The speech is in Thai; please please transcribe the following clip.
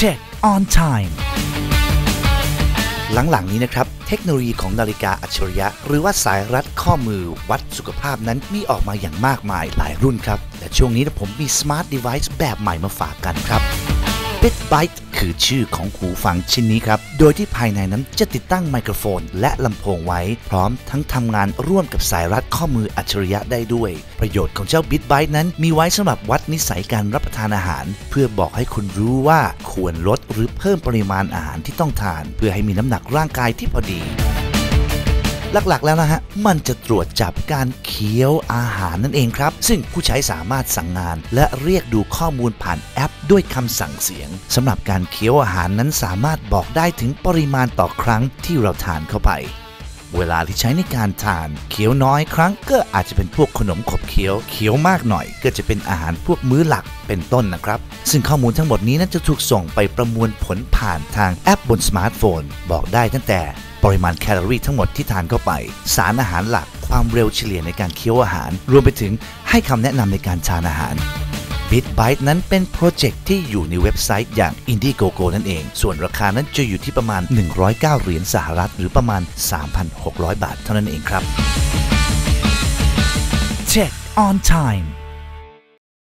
Check on time หลังๆนี้นะครับ เทคโนโลยีของนาฬิกาอัจฉริยะ หรือว่าสายรัดข้อมือวัดสุขภาพนั้นมีออกมาอย่างมากมายหลายรุ่นครับ และช่วงนี้ผมมีสมาร์ทเดเวิ์แบบใหม่มาฝากกันครับ BitBite คือชื่อของหูฟังชิ้นนี้ครับ โดยที่ภายในนั้นจะติดตั้งไมโครโฟน และลำโพงไว้ พร้อมทั้งทำงานร่วมกับสายรัดข้อมืออัจฉริยะได้ด้วย ประโยชน์ของเจ้า BitBite นั้นมีไว้สำหรับวัดนิสัยการรับประทานอาหาร เพื่อบอกให้คุณรู้ว่าควรลดหรือเพิ่มปริมาณอาหารที่ต้องทาน เพื่อให้มีน้ำหนักร่างกายที่พอดี หลักๆ แล้วนะฮะ มันจะตรวจจับการเคี้ยวอาหารนั่นเองครับ ซึ่งผู้ใช้สามารถสั่งงาน และเรียกดูข้อมูลผ่านแอป ด้วยคำสั่งเสียงสำหรับการเคี้ยวอาหารนั้นสามารถบอกได้ถึงปริมาณต่อครั้งที่เราทานเข้าไป เวลาที่ใช้ในการทานเคี้ยวน้อยครั้งก็อาจจะเป็นพวกขนมขบเคี้ยวเคี้ยวมากหน่อย ก็จะเป็นอาหารพวกมื้อหลักเป็นต้นนะครับ ซึ่งข้อมูลทั้งหมดนี้นั้นจะถูกส่งไปประมวลผลผ่านทางแอปบนสมาร์ทโฟน บอกได้ตั้งแต่ ปริมาณแคลอรี่ทั้งหมดที่ทานเข้าไป สารอาหารหลัก ความเร็วเฉลี่ยในการเคี้ยวอาหาร รวมไปถึงให้คำแนะนำในการทานอาหาร BitBite นั้นเป็นโปรเจกต์ที่อยู่ในเว็บไซต์อย่าง Indiegogo นั่นเอง ส่วนราคานั้นจะอยู่ที่ประมาณ 109 เหรียญสหรัฐ หรือประมาณ 3,600 บาทเท่านั้นเองครับ Check on time